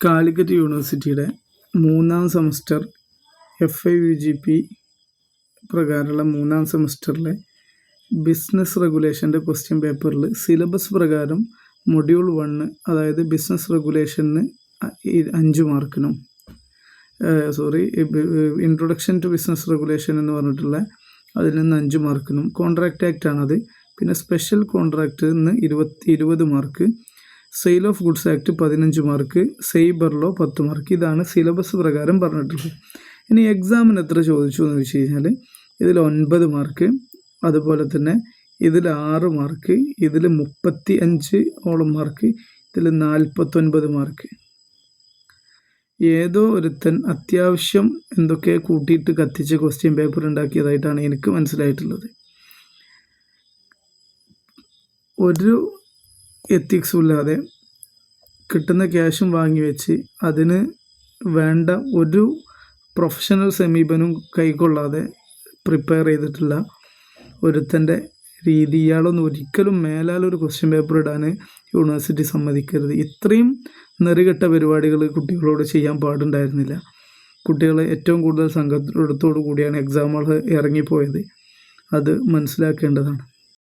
കാലിക്കറ്റ് യൂണിവേഴ്സിറ്റിയുടെ മൂന്നാം semester F I U G P പ്രകാരമുള്ള മൂന്നാം സെമസ്റ്ററിലെ ബിസിനസ് റെഗുലേഷന്റെ ക്വസ്റ്റ്യൻ പേപ്പറിൽ സിലബസ് പ്രകാരം മൊഡ്യൂൾ വണ്ണ് അതായത് ബിസിനസ് റെഗുലേഷന് അഞ്ച് മാർക്കിനും sorry introduction to business regulation എന്ന് പറഞ്ഞിട്ടുള്ള അതിൽ നിന്ന് അഞ്ച് മാർക്കിനും കോൺട്രാക്റ്റ് ആക്ട് ആണത്. പിന്നെ സ്പെഷ്യൽ കോൺട്രാക്റ്റ് നിന്ന് ഇരുപത്തി ഇരുപത് mark sale of goods act പതിനഞ്ച് മാർക്ക് സൈബർ ലോ പത്ത് മാർക്ക് ഇതാണ് സിലബസ് പ്രകാരം പറഞ്ഞിട്ടുള്ളത്. ഇനി എക്സാമിന് എത്ര ചോദിച്ചു എന്ന് വെച്ച് കഴിഞ്ഞാൽ ഇതിൽ ഒൻപത് മാർക്ക് അതുപോലെ തന്നെ ഇതിൽ ആറ് മാർക്ക് ഇതിൽ മുപ്പത്തി അഞ്ച് ഓളം മാർക്ക് ഇതിൽ നാൽപ്പത്തൊൻപത് മാർക്ക് ഏതോ ഒരുത്തൻ അത്യാവശ്യം എന്തൊക്കെ കൂട്ടിയിട്ട് കത്തിച്ച് ക്വസ്റ്റ്യൻ പേപ്പർ ഉണ്ടാക്കിയതായിട്ടാണ് എനിക്ക് മനസ്സിലായിട്ടുള്ളത്. ഒരു എത്തിക്സും ഇല്ലാതെ കിട്ടുന്ന ക്യാഷും വാങ്ങി വെച്ച് അതിന് വേണ്ട ഒരു പ്രൊഫഷണൽ സമീപനം കൈക്കൊള്ളാതെ പ്രിപ്പയർ ചെയ്തിട്ടില്ല ഒരുത്തന്റെ രീതി. ഇയാളൊന്നും ഒരിക്കലും മേലാലൊരു ക്വസ്റ്റ്യൻ പേപ്പർ ഇടാൻ യൂണിവേഴ്സിറ്റി സമ്മതിക്കരുത്. ഇത്രയും നെറികെട്ട പരിപാടികൾ കുട്ടികളോട് ചെയ്യാൻ പാടുണ്ടായിരുന്നില്ല. കുട്ടികളെ ഏറ്റവും കൂടുതൽ സംഘത്തോടു കൂടിയാണ് എക്സാമുകൾ ഇറങ്ങിപ്പോയത്. അത് മനസ്സിലാക്കേണ്ടതാണ്.